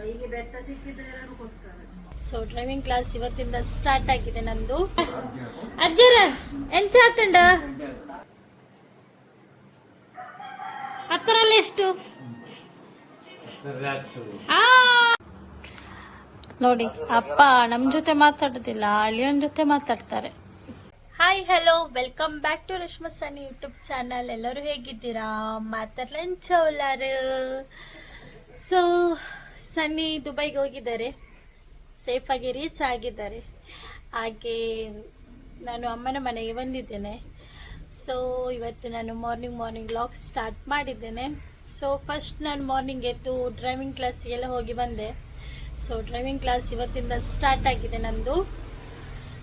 ಕೈಗೆ ಬೆತ್ತ ಸಿಕ್ಕಿದ್ರೆ ಎರಡು ಕೊಡ್ತಾರೆ. ಸೊ ಡ್ರೈವಿಂಗ್ ಕ್ಲಾಸ್ ಇವತ್ತಿಂದ ಸ್ಟಾರ್ಟ್ ಆಗಿದೆ ನಂದು. ಅಜ್ಜರ ಎಂಚ ಆತಂಡ? ಹತ್ತರಲ್ಲಿ ಎಷ್ಟು! ನೋಡಿ, ಅಪ್ಪ ನಮ್ ಜೊತೆ ಮಾತಾಡೋದಿಲ್ಲ, ಅಳಿಯನ್ ಜೊತೆ ಮಾತಾಡ್ತಾರೆ. Hi hello welcome back to Rashma Sani YouTube channel ಎಲ್ಲರೂ ಹೇಗಿದ್ದೀರಾ? ಮಾತಾಡ್ಲಂಚವಲಾರು ಸೊ ಸನ್ನಿ ದುಬೈಗೆ ಹೋಗಿದ್ದಾರೆ. ಸೇಫಾಗಿ ರೀಚ್ ಆಗಿದ್ದಾರೆ. ಹಾಗೆ ನಾನು ಅಮ್ಮನ ಮನೆಗೆ ಬಂದಿದ್ದೇನೆ. ಸೊ ಇವತ್ತು ನಾನು ಮಾರ್ನಿಂಗ್ ಮಾರ್ನಿಂಗ್ ಲಾಗ್ ಸ್ಟಾರ್ಟ್ ಮಾಡಿದ್ದೇನೆ. ಸೊ ಫಸ್ಟ್ ನಾನು ಮಾರ್ನಿಂಗ್ ಎದ್ದು ಡ್ರೈವಿಂಗ್ ಕ್ಲಾಸಿಗೆಲ್ಲ ಹೋಗಿ ಬಂದೆ. ಸೊ ಡ್ರೈವಿಂಗ್ ಕ್ಲಾಸ್ ಇವತ್ತಿಂದ ಸ್ಟಾರ್ಟ್ ಆಗಿದೆ ನಂದು.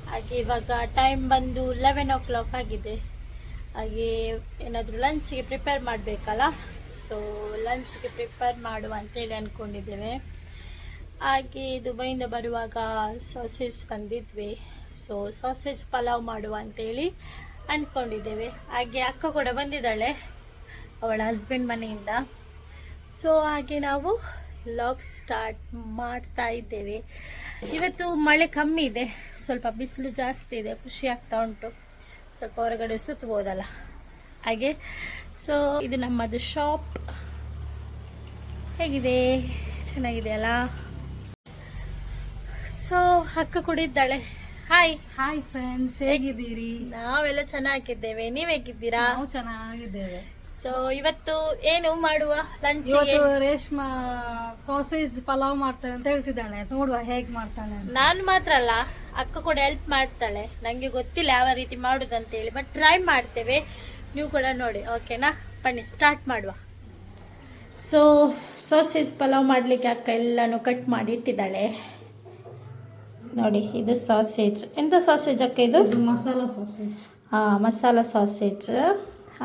ಹಾಗೆ ಇವಾಗ ಟೈಮ್ ಬಂದು ಲೆವೆನ್ ಓ ಕ್ಲಾಕ್ ಆಗಿದೆ. ಹಾಗೆ ಏನಾದರೂ ಲಂಚ್ಗೆ ಪ್ರಿಪೇರ್ ಮಾಡಬೇಕಲ್ಲ? ಸೊ ಲಂಚ್ಗೆ ಪ್ರಿಪೇರ್ ಮಾಡುವ ಅಂತೇಳಿ ಅಂದ್ಕೊಂಡಿದ್ದೇವೆ ಹಾಗೆ ದುಬೈಯಿಂದ ಬರುವಾಗ ಸಾಸೇಜ್ ತಂದಿದ್ವಿ. ಸೊ ಸಾಸೇಜ್ ಪಲಾವ್ ಮಾಡುವ ಅಂತೇಳಿ ಅಂದ್ಕೊಂಡಿದ್ದೇವೆ ಹಾಗೆ ಅಕ್ಕ ಕೂಡ ಬಂದಿದ್ದಾಳೆ, ಅವಳ ಹಸ್ಬೆಂಡ್ ಮನೆಯಿಂದ. ಸೊ ಹಾಗೆ ನಾವು ಲಾಗ್ ಸ್ಟಾರ್ಟ್ ಮಾಡ್ತಾ ಇದ್ದೇವೆ. ಇವತ್ತು ಮಳೆ ಕಮ್ಮಿ ಇದೆ, ಸ್ವಲ್ಪ ಬಿಸಿಲು ಜಾಸ್ತಿ ಇದೆ, ಖುಷಿ ಆಗ್ತಾ ಉಂಟು. ಸ್ವಲ್ಪ ಹೊರಗಡೆ ಸುತ್ತಬೋದಲ್ಲ ಹಾಗೆ. ಸೊ ಇದು ನಮ್ಮದು ಶಾಪ್ ಹೇಗಿದೆ? ಚೆನ್ನಾಗಿದೆಯಲ್ಲ ಸೊ ಅಕ್ಕ ಕೂಡ ಇದ್ದಾಳೆ ಹಾಯ್ ಹಾಯ್ ಫ್ರೆಂಡ್ಸ್ ಹೇಗಿದ್ದೀರಿ? ನಾವೆಲ್ಲ ಚೆನ್ನಾಗಿದ್ದೇವೆ. ನೀವ್ ಹೇಗಿದ್ದೀರಾ? ನಾವು ಚೆನ್ನಾಗಿದ್ದೇವೆ. ಸೊ ಇವತ್ತು ಏನು ಮಾಡುವ? ಲಂಚ್ ಇವತ್ತು ರೇಷ್ಮಾ ಸಾಸೇಜ್ ಪಲಾವ್ ಮಾಡ್ತಾಳೆ ಅಂತ ಹೇಳ್ತಿದ್ದಾಳೆ. ನೋಡುವ ಹೇಗ್ ಮಾಡ್ತಾಳೆ. ನಾನು ಮಾತ್ರ ಅಲ್ಲ ಅಕ್ಕ ಕೂಡ ಹೆಲ್ಪ್ ಮಾಡ್ತಾಳೆ. ನಂಗೆ ಗೊತ್ತಿಲ್ಲ ಯಾವ ರೀತಿ ಮಾಡುದಂತ ಹೇಳಿ ಬಟ್ ಟ್ರೈ ಮಾಡ್ತೇವೆ. ನೀವು ಕೂಡ ನೋಡಿ ಓಕೆನಾ? ಬನ್ನಿ ಸ್ಟಾರ್ಟ್ ಮಾಡುವ. ಸೊ ಸಾಸೇಜ್ ಪಲಾವ್ ಮಾಡಲಿಕ್ಕೆ ಅಕ್ಕ ಎಲ್ಲನೂ ಕಟ್ ಮಾಡಿ ಇಟ್ಟಿದ್ದಾಳೆ. ನೋಡಿ ಇದು ಸಾಸೇಜ್ ಎಂತ ಸಾಸೇಜ್ ಅಕ್ಕ ಇದು? ಮಸಾಲ ಸಾಸೇಜ್ ಹಾಂ ಮಸಾಲ ಸಾಸೇಜ್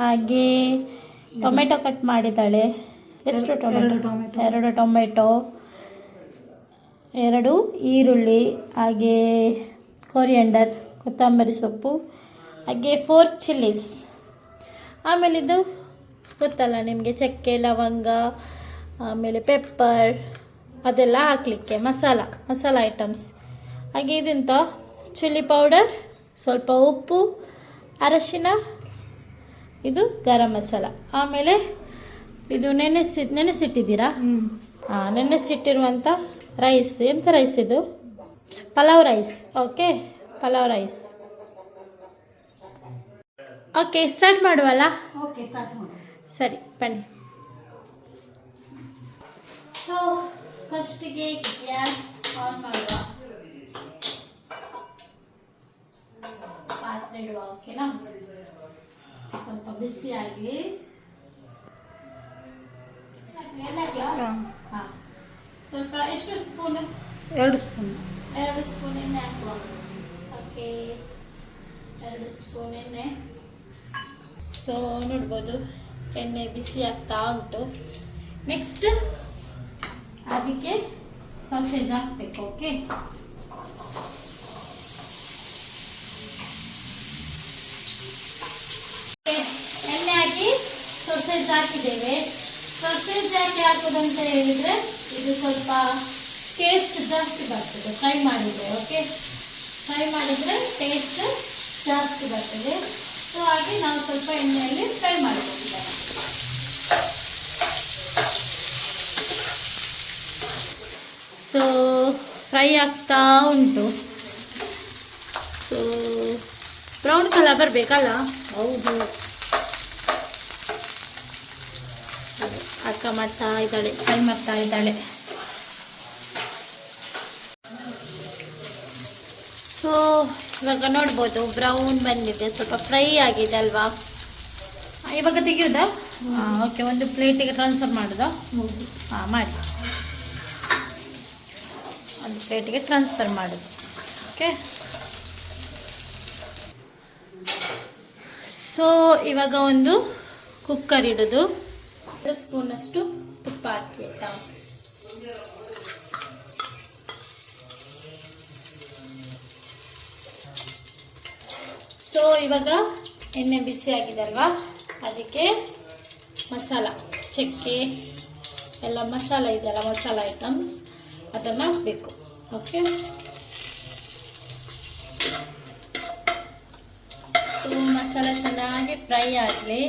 ಹಾಗೆ ಟೊಮೆಟೊ ಕಟ್ ಮಾಡಿದ್ದಾಳೆ. ಎಷ್ಟು ಎರಡು ಟೊಮೆಟೊ? ಟೊಮೆಟೊ. ಎರಡು ಟೊಮೆಟೊ. ಎರಡು ಈರುಳ್ಳಿ ಹಾಗೆ ಕೊರಿಯಂಡರ್ ಕೊತ್ತಂಬರಿ ಸೊಪ್ಪು ಹಾಗೆ ಫೋರ್ ಚಿಲ್ಲೀಸ್ ಆಮೇಲೆ ಇದು ಗೊತ್ತಲ್ಲ ನಿಮಗೆ ಚಕ್ಕೆ ಲವಂಗ ಆಮೇಲೆ ಪೆಪ್ಪರ್ ಅದೆಲ್ಲ ಹಾಕಲಿಕ್ಕೆ ಮಸಾಲ ಮಸಾಲ ಐಟಮ್ಸ್ ಹಾಗೆ ಇದೆಂತ ಚಿಲ್ಲಿ ಪೌಡರ್ ಸ್ವಲ್ಪ ಉಪ್ಪು ಅರಶಿನ ಇದು ಗರಂ ಮಸಾಲ. ಆಮೇಲೆ ಇದು ನೆನೆಸಿ ನೆನೆಸಿಟ್ಟಿದ್ದೀರಾ? ಹಾಂ ನೆನೆಸಿಟ್ಟಿರುವಂಥ ರೈಸ್ ಎಂಥ ರೈಸ್ ಇದು? Pulao rice okay pulao rice okay start ಮಾಡುವಲ್ಲ? Okay start ಮಾಡಿ ಸರಿ ಬನ್ನಿ. ಸೊ ಫಸ್ಟಿಗೆ ಗ್ಯಾಸ್ ಆನ್ ಮಾಡುವ. ಪಾತ್ರೆ ಇಡುವ ಓಕೆನಾ ಸ್ವಲ್ಪ ಬಿಸಿ ಆಗಲಿ ಸ್ವಲ್ಪ ಎಷ್ಟು ಸ್ಪೂನು? ಎರಡು ಸ್ಪೂನ್. ಎರಡು ಸ್ಪೂನ್ ಎಣ್ಣೆ ಹಾಕುವ. ಓಕೆ ಎರಡು ಸ್ಪೂನ್ ಎಣ್ಣೆ. ಸೊ ನೋಡ್ಬೋದು. ಎಣ್ಣೆ ಬಿಸಿ ಆಗ್ತಾ ಉಂಟು. ನೆಕ್ಸ್ಟ್ ಅದಕ್ಕೆ ಸಾಸೇಜ್ ಹಾಕ್ಬೇಕು ಓಕೆ ಎಣ್ಣೆ ಹಾಕಿ ಸೊಸೇಜ್ ಹಾಕಿದ್ದೇವೆ. ಸೊಸೇಜ್ ಹಾಕಿ ಹಾಕೋದಂತ ಹೇಳಿದ್ರೆ ಇದು ಸ್ವಲ್ಪ ಟೇಸ್ಟ್ ಜಾಸ್ತಿ ಬರ್ತದೆ ಫ್ರೈ ಮಾಡಿದ್ರೆ ಓಕೆ ಫ್ರೈ ಮಾಡಿದರೆ ಟೇಸ್ಟ್ ಜಾಸ್ತಿ ಬರ್ತದೆ. ಸೊ ಹಾಗೆ ನಾವು ಸ್ವಲ್ಪ ಎಣ್ಣೆಯಲ್ಲಿ ಫ್ರೈ ಮಾಡಬೇಕಿದ್ದಾರೆ ಸೊ ಫ್ರೈ ಆಗ್ತಾ ಉಂಟು. ಸೊ ಬ್ರೌನ್ ಕಲರ್ ಬರಬೇಕಲ್ಲ? ಹೌದು. ಅಕ್ಕ ಮಾಡ್ತಾ ಇದ್ದಾಳೆ ಫ್ರೈ ಮಾಡ್ತಾ ಇದ್ದಾಳೆ. ಸೊ ಇವಾಗ ನೋಡ್ಬೋದು ಬ್ರೌನ್ ಬಂದಿದೆ ಸ್ವಲ್ಪ ಫ್ರೈ ಆಗಿದೆ ಅಲ್ವಾ? ಇವಾಗ ತೆಗಿಯೋದಾ? ಹಾಂ ಓಕೆ ಒಂದು ಪ್ಲೇಟಿಗೆ ಟ್ರಾನ್ಸ್ಫರ್ ಮಾಡೋದಾ? ಹಾಂ ಮಾಡಿ. ಒಂದು ಪ್ಲೇಟಿಗೆ ಟ್ರಾನ್ಸ್ಫರ್ ಮಾಡೋದು ಓಕೆ ಸೊ ಇವಾಗ ಒಂದು ಕುಕ್ಕರ್ ಇಡೋದು. ಎರಡು ಸ್ಪೂನಷ್ಟು ತುಪ್ಪ ಹಾಕಿ ಆಯ್ತಾ? ಸೊ ಇವಾಗ ಎಣ್ಣೆ ಬಿಸಿ ಆಗಿದೆ ಅಲ್ವಾ ಅದಕ್ಕೆ ಮಸಾಲ, ಚಕ್ಕೆ, ಎಲ್ಲ ಮಸಾಲ ಇದೆಯಲ್ಲ, ಮಸಾಲ ಐಟಮ್ಸ್ ಅದನ್ನು ಹಾಕಬೇಕು ಓಕೆ ಸೊ ಮಸಾಲ ಚೆನ್ನಾಗಿ ಫ್ರೈ ಆಗಲಿ.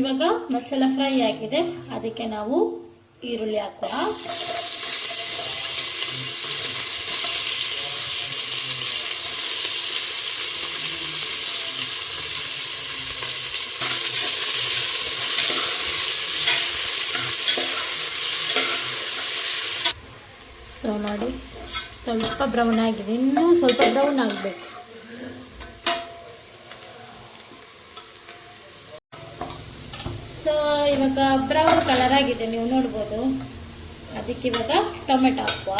ಇವಾಗ ಮಸಾಲ ಫ್ರೈ ಆಗಿದೆ, ಅದಕ್ಕೆ ನಾವು ಈರುಳ್ಳಿ ಹಾಕುವ ಸೊ ನೋಡಿ. ಸ್ವಲ್ಪ ಬ್ರೌನ್ ಆಗಿದೆ. ಇನ್ನೂ ಸ್ವಲ್ಪ ಬ್ರೌನ್ ಆಗಬೇಕು. ಸೊ ಇವಾಗ ಬ್ರೌನ್ ಕಲರ್ ಆಗಿದೆ. ನೀವು ನೋಡ್ಬೋದು. ಅದಕ್ಕೆ ಇವಾಗ ಟೊಮೆಟೊ ಹಾಕುವ.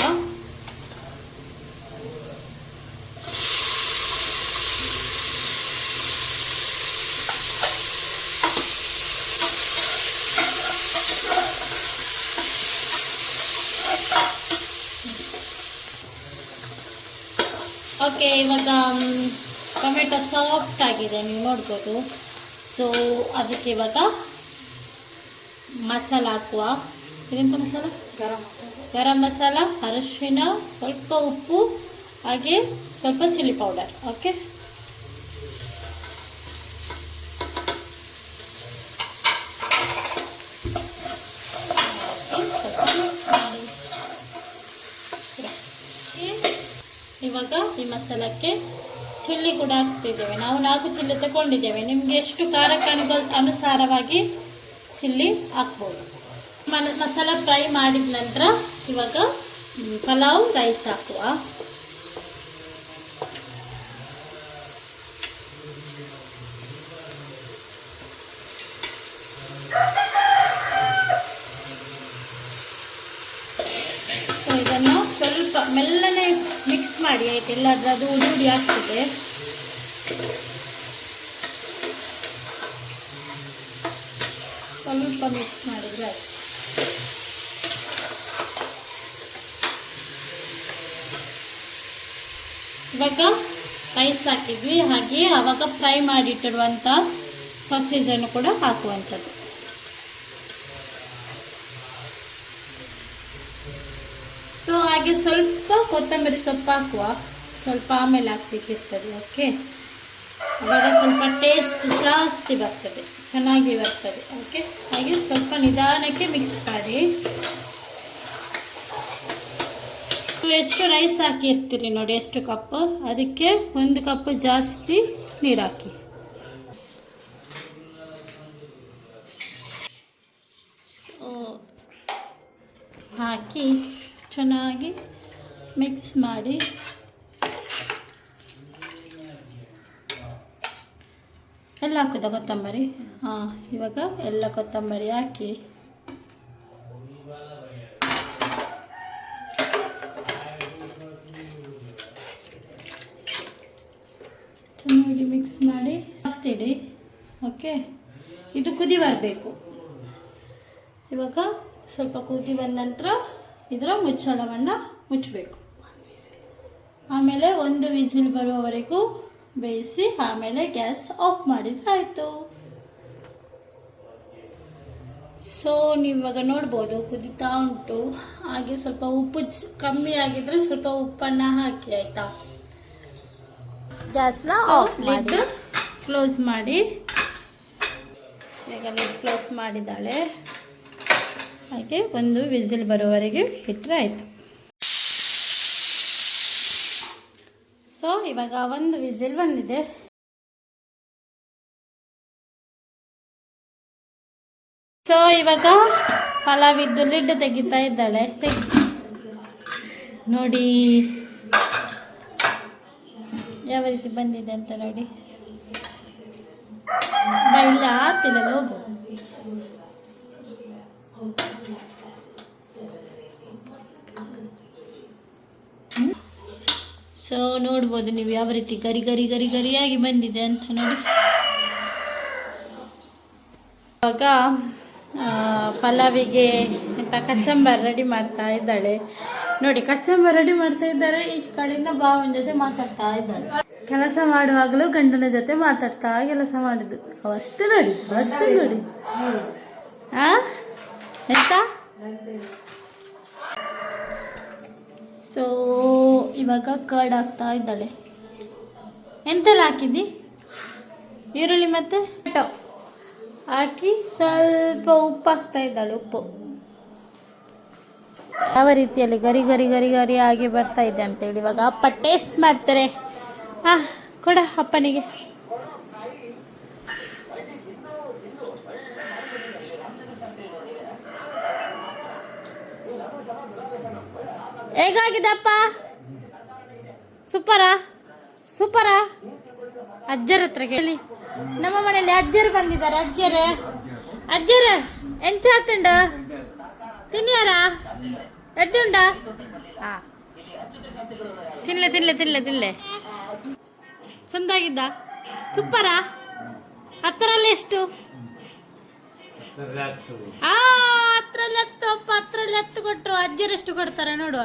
ಓಕೆ ಇವಾಗ ಟೊಮೆಟೊ ಸಾಫ್ಟ್ ಆಗಿದೆ ನೀವು ನೋಡ್ಬೋದು. ಸೊ ಅದಕ್ಕೆ ಇವಾಗ ಮಸಾಲ ಹಾಕುವ. ಇದೆಂತ ಮಸಾಲ? ಗರಂ ಗರಂ ಮಸಾಲ ಅರಶಿನ ಸ್ವಲ್ಪ ಉಪ್ಪು ಹಾಗೆ ಸ್ವಲ್ಪ ಚಿಲ್ಲಿ ಪೌಡರ್ ಓಕೆ ಇವಾಗ ಈ ಮಸಾಲಕ್ಕೆ ಚಿಲ್ಲಿ ಕೂಡ ಹಾಕ್ತಿದ್ದೇವೆ. ನಾವು ನಾಲ್ಕು ಚಿಲ್ಲಿ ತಗೊಂಡಿದ್ದೇವೆ. ನಿಮಗೆ ಎಷ್ಟು ಖಾರ ಕಾಣಿಗೋ ಅನುಸಾರವಾಗಿ ಚಿಲ್ಲಿ ಹಾಕ್ಬೋದು? ಮಸಾಲ ಫ್ರೈ ಮಾಡಿದ ನಂತರ ಇವಾಗ ಪಲಾವ್, ರೈಸ್ ಹಾಕುವ ಸೊ ಇದನ್ನು ಸ್ವಲ್ಪ ಮೆಲ್ಲನೆ ಮಿಕ್ಸ್ ಮಾಡಿ ಆಯ್ತು, ಎಲ್ಲಾದ್ರೂ ಅದು ಉಡಿ ಆಗ್ತದೆ ಸ್ವಲ್ಪ ಮಿಕ್ಸ್ ಮಾಡಿದ್ರೆ ಇವಾಗ ರೈಸ್ ಹಾಕಿದ್ವಿ, ಹಾಗೆ ಆವಾಗ ಫ್ರೈ ಮಾಡಿಟ್ಟಿರುವಂಥ ಸಾಸೇಜನ್ನು ಕೂಡ ಹಾಕುವಂಥದ್ದು. ಸೊ ಹಾಗೆ ಸ್ವಲ್ಪ ಕೊತ್ತಂಬರಿ ಸೊಪ್ಪು ಹಾಕುವ. ಸ್ವಲ್ಪ ಆಮೇಲೆ ಹಾಕ್ಲಿಕ್ಕಿರ್ತದೆ ಓಕೆ ಅವಾಗ ಸ್ವಲ್ಪ ಟೇಸ್ಟ್ ಜಾಸ್ತಿ ಬರ್ತದೆ, ಚೆನ್ನಾಗಿ ಬರ್ತದೆ ಓಕೆ ಹಾಗೆ ಸ್ವಲ್ಪ ನಿಧಾನಕ್ಕೆ ಮಿಕ್ಸ್ ಮಾಡಿ. ಎಷ್ಟು ರೈಸ್ ಹಾಕಿರ್ತೀರಿ ನೋಡಿ, ಎಷ್ಟು ಕಪ್? ಅದಕ್ಕೆ ಒಂದು ಕಪ್ ಜಾಸ್ತಿ ನೀರು ಹಾಕಿ. ಹಾಕಿ. ಚೆನ್ನಾಗಿ ಮಿಕ್ಸ್ ಮಾಡಿ. ಎಲ್ಲ ಹಾಕುದ ಕೊತ್ತಂಬರಿ? ಹಾಂ, ಇವಾಗ ಎಲ್ಲ ಕೊತ್ತಂಬರಿ ಹಾಕಿ. ಚೆನ್ನಾಗಿ ಮಿಕ್ಸ್ ಮಾಡಿ. ಹಸ್ತಿಡಿ ಓಕೆ ಇದು ಕುದಿ ಬರಬೇಕು ಇವಾಗ ಸ್ವಲ್ಪ ಕುದಿ ಬಂದ ನಂತರ ಇದರ ಮುಚ್ಚಳವನ್ನು ಮುಚ್ಚಬೇಕು. ಆಮೇಲೆ ಒಂದು ವಿಸಿಲ್ ಬರುವವರೆಗೂ ಬೇಯಿಸಿ ಆಮೇಲೆ ಗ್ಯಾಸ್ ಆಫ್ ಮಾಡಿದ್ರೆ ಆಯಿತು. ಸೊ ನೀವಾಗ ನೋಡ್ಬೋದು ಕುದಿತಾ ಉಂಟು. ಹಾಗೆ ಸ್ವಲ್ಪ ಉಪ್ಪು ಕಮ್ಮಿ ಆಗಿದ್ರೆ ಸ್ವಲ್ಪ ಉಪ್ಪನ್ನು ಹಾಕಿ ಆಯಿತಾ? ಗ್ಯಾಸ್ನ ಆಫ್ ಲಿಡ್ ಕ್ಲೋಸ್ ಮಾಡಿ. ಈಗ ಲಿಡ್ ಕ್ಲೋಸ್ ಮಾಡಿದ್ದಾಳೆ. ಹಾಗೆ ಒಂದು ವಿಸಿಲ್ ಬರೋವರೆಗೆ ಇಟ್ಟರೆ ಆಯಿತು. ಸೊ ಇವಾಗ ಒಂದು ವಿಸಿಲ್ ಬಂದಿದೆ. ಸೊ ಇವಾಗ ಪಲಾವಿದ್ದು ಲಿಡ್ ತೆಗಿತಾ ಇದ್ದಾಳೆ. ನೋಡಿ. ಯಾವ ರೀತಿ ಬಂದಿದೆ ಅಂತ ನೋಡಿ. ಬೈಲ ಆಗ್ತಿಲ್ಲ ಹೋಗು. ಸೊ ನೋಡ್ಬೋದು ನೀವು ಯಾವ ರೀತಿ ಗರಿ ಗರಿ ಗರಿ ಗರಿಯಾಗಿ ಬಂದಿದೆ ಅಂತ ನೋಡಿ. ಇವಾಗ ಪಲಾವಿಗೆ ಅಂತ ಕಚ್ಚಂಬರ್ ರೆಡಿ ಮಾಡ್ತಾ ಇದ್ದಾಳೆ. ನೋಡಿ, ಕಚ್ಚಂಬರ್ ರೆಡಿ ಮಾಡ್ತಾ ಇದ್ದಾರೆ. ಈ ಕಡೆಯಿಂದ ಬಾವನ ಜೊತೆ ಮಾತಾಡ್ತಾ ಇದ್ದಾಳೆ. ಕೆಲಸ ಮಾಡುವಾಗಲೂ ಗಂಡನ ಜೊತೆ ಮಾತಾಡ್ತಾ ಕೆಲಸ ಮಾಡಿದ್ದು ಅವಸ್ತು ನೋಡಿ ಅವಸ್ತು ನೋಡಿ. ಆ? ಎಂತ? ಸೊ ಇವಾಗ ಕರ್ಡ್ ಹಾಕ್ತಾ ಇದ್ದಾಳೆ. ಎಂತೆಲ್ಲ ಹಾಕಿದ್ದಿ? ಈರುಳ್ಳಿ ಮತ್ತೆ? ಟೊಮೆಟೊ. ಹಾಕಿ ಸ್ವಲ್ಪ ಉಪ್ಪು ಹಾಕ್ತಾ ಇದ್ದಾಳೆ, ಉಪ್ಪು. ಯಾವ ರೀತಿಯಲ್ಲಿ ಗರಿ ಗರಿ ಗರಿ ಗರಿ ಆಗಿ ಬರ್ತಾ ಇದೆ ಅಂತೇಳಿ ಇವಾಗ ಅಪ್ಪ ಟೇಸ್ಟ್ ಮಾಡ್ತಾರೆ. ಹಾ ಕೊಡ ಅಪ್ಪನಿಗೆ. ಹೇಗಾಗಿದೆ ಸೂಪರ? ಸೂಪರಾ? ಅಜ್ಜರ ಹತ್ರ ಕೇಳಿ. ನಮ್ಮ ಮನೆಯಲ್ಲಿ ಅಜ್ಜರು ಬಂದಿದ್ದಾರೆ, ಅಜ್ಜರು. ಅಜ್ಜರ ಎಂಚ ತಿಂಡ ತಿನ್ಯಾರ ಎದ್ದುಂಡ ಹಾ. ತಿನ್ಲೆ ತಿನ್ಲೆ ತಿನ್ಲೆ ತಿನ್ಲೆ. ಚಂದಾಗಿದ್ದ? ಸೂಪರಾ? ಹತ್ತರಲ್ಲಿ ಎಷ್ಟು? ಆ ಹತ್ತು ಕೊಟ್ರು. ಅಜ್ಜರೆಷ್ಟು ಕೊಡ್ತಾರೆ, ನೋಡುವ.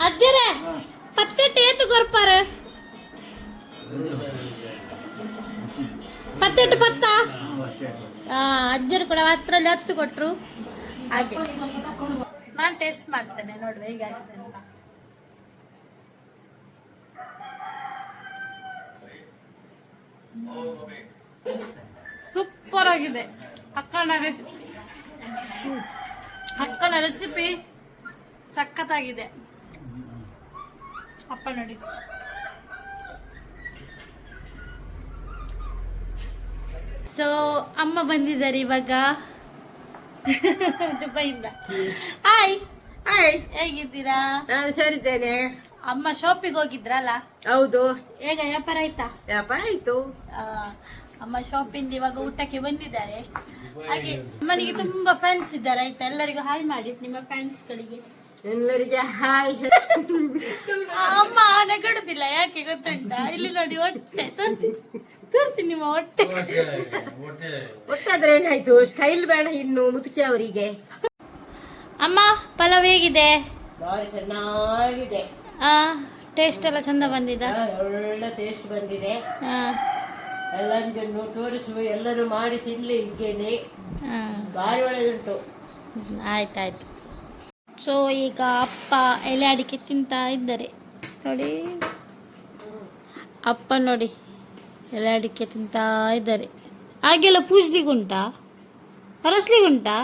ಅಜ್ಜರೆ ಪತ್ತೆ ಏತು ಕೊರ್ಪಾರ ಪತ್ತ? ಆ, ಅಜ್ಜರು ಕೂಡ ಹತ್ರಲ್ಲಿ ಹತ್ತು ಕೊಟ್ರು. ಹಾಗೆ. ನಾನು ಟೇಸ್ಟ್ ಮಾಡ್ತೇನೆ, ನೋಡುವ ಹೇಗಾಗಿದೆ ಅಂತ. ಸೂಪರ್ ಆಗಿದೆ ಅಕ್ಕನ ರೆಸಿಪಿ ಅಕ್ಕನ ರೆಸಿಪಿ ಸಖತ್ತಾಗಿದೆ. ಅಪ್ಪ ನೋಡಿ. ಸೊ ಅಮ್ಮ ಬಂದಿದ್ದಾರೆ ಇವಾಗ. ದುಬೈಯಿಂದ. ಹಾಯ್ ಹಾಯ್ ಹೇಗಿದ್ದೀರಾ? ನಾನು ಹುಷಾರಿದ್ದೇನೆ. ಅಮ್ಮ ಶಾಪಿಗೆ ಹೋಗಿದ್ರಲ್ಲ? ಹೌದು. ಹೇಗ ವ್ಯಾಪಾರ ಆಯ್ತಾ? ವ್ಯಾಪಾರ ಆಯ್ತು. ಆ, ಅಮ್ಮ ಶಾಪಿಂದ ಇವಾಗ ಊಟಕ್ಕೆ ಬಂದಿದ್ದಾರೆ. ಹಾಗೆ ಅಮ್ಮನಿಗೆ ತುಂಬಾ ಫ್ರೆಂಡ್ಸ್ ಇದ್ದಾರೆ ಆಯ್ತಾ? ಎಲ್ಲರಿಗೂ ಹಾಯ್ ಮಾಡಿ ನಿಮ್ಮ ಫ್ರೆಂಡ್ಸ್ ಗಳಿಗೆ. ಎಲ್ಲರಿಗೆ ಹಾಯ್ ಅಮ್ಮ ನಗಡುದಿಲ್ಲ ಯಾಕೆ ಗೊತ್ತುಂಟಾ? ಇಲ್ಲಿ ನೋಡಿ ಹೊಟ್ಟೆ ತೋರಿಸಿ ತೋರಿಸಿ ನಿಮ್ಮ ಹೊಟ್ಟೆ. ಒಟ್ಟಾದ್ರೆ ಏನಾಯ್ತು? ಸ್ಟೈಲ್ ಬೇಡ ಇನ್ನು ಮುದುಕಿ ಅವರಿಗೆ. ಅಮ್ಮ ಪಲಾವ್ ಹೇಗಿದೆ? ಬಾರಿ ಚೆನ್ನಾಗಿದೆ. ಆ ಟೇಸ್ಟ್ ಎಲ್ಲ ಚಂದ ಬಂದಿದೆ? ಹಾ, ಒಳ್ಳೆ ಟೇಸ್ಟ್ ಬಂದಿದೆ. ಆ, ಎಲ್ಲರಿಗೂ ತೋರಿಸು ಎಲ್ಲರೂ ಮಾಡಿ ತಿನ್ನಲಿ ಇದ್ದೇನೆ ಭಾರಿ ಒಳ್ಳೆದುಂಟು. ಆಯ್ತಾಯ್ತು. ಸೊ ಈಗ ಅಪ್ಪ ಎಲೆ ಅಡಿಕೆ ತಿಂತಾ ಇದ್ದಾರೆ. ನೋಡಿ. ಅಪ್ಪ ನೋಡಿ ಎಲೆ ಅಡಿಕೆ ತಿಂತಾ ಇದ್ದಾರೆ. ಹಾಗೆಲ್ಲ ಪೂಜ್ಲಿಗುಂಟಾ? ಹರಸ್ಲಿಗುಂಟಾ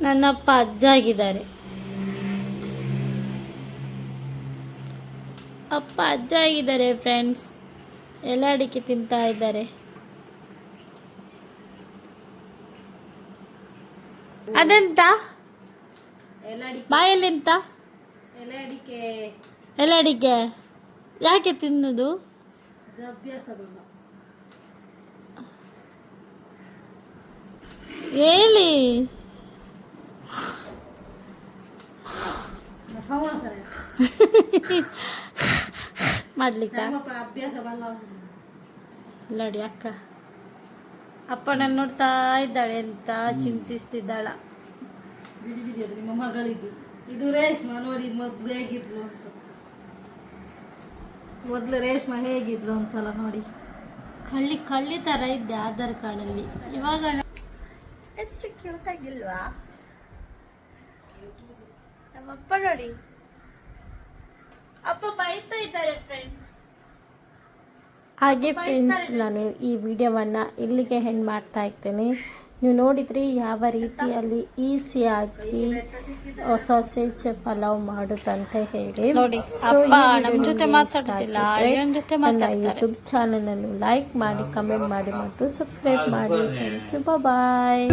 ನನ್ನಪ್ಪ ಅಜ್ಜ ಆಗಿದ್ದಾರೆ. ಅಪ್ಪ ಅಜ್ಜ ಆಗಿದ್ದಾರೆ ಫ್ರೆಂಡ್ಸ್ ಎಲ್ಲ ಅಡಿಕೆ ತಿಂತಾ ಇದ್ದಾರೆ. ಅದೆಂತ? ಬಾಯಲ್ಲಿಂತ ಎಲ್ಲ ಅಡಿಕೆ. ಯಾಕೆ ತಿನ್ನುದು? ಹೇಳಿ. ಹೇಳಿ ಮಾಡ್ಲಿಕ್ಕ? ಅಭ್ಯಾಸ ಬಲ್ಲ ನೋಡಿ ಅಕ್ಕ. ಅಪ್ಪ ನನ್ನ ನೋಡ್ತಾ ಇದ್ದಾಳೆ ಅಂತ ಚಿಂತಿಸ್ತಿದ್ದಾಳ. ಬಿಡಿ ಬಿಡಿ ಅದು ನಿಮ್ಮ ಮಗಳಿದ್ದು. ಇದು ರೇಷ್ಮಾ ನೋಡಿ ಮೊದ್ಲು ಹೇಗಿದ್ಲು ಅಂತ. ಮೊದ್ಲು ರೇಷ್ಮಾ ಹೇಗಿದ್ಲು ಒಂದ್ಸಲ ನೋಡಿ. ಕಳ್ಳಿ ಕಳ್ಳಿ ತರ ಇದ್ದೆ ಆಧಾರ್ ಕಾರ್ಡಲ್ಲಿ. ಇವಾಗ ಎಷ್ಟು ಕ್ಯೂಟ್ ಆಗಿಲ್ವಾ? ನಮ್ಮಪ್ಪ ನೋಡಿ. ಅಪ್ಪ ಬೈತಾ ಇದ್ದಾರೆ ಫ್ರೆಂಡ್ಸ್ ಹಾಗೆ ಫ್ರೆಂಡ್ಸ್ ನಾನು ಈ ವಿಡಿಯೋವನ್ನು ಇಲ್ಲಿಗೆ ಹೆಂಡ್ ಮಾಡ್ತಾ ಇರ್ತೇನೆ. ನೀವು ನೋಡಿದ್ರಿ ಯಾವ ರೀತಿಯಲ್ಲಿ ಈಸಿಯಾಗಿ ಸಾಸೇಜ್ ಪಲಾವ್ ಮಾಡುತ್ತಂತ ಹೇಳಿ. ನನ್ನ ಮಾತಾಡ್ತಾರೆ. ಯೂಟ್ಯೂಬ್ ಚಾನಲ್ ಅನ್ನು ಲೈಕ್ ಮಾಡಿ ಕಮೆಂಟ್ ಮಾಡಿ ಮತ್ತು ಸಬ್ಸ್ಕ್ರೈಬ್ ಮಾಡಿ. Thank you bye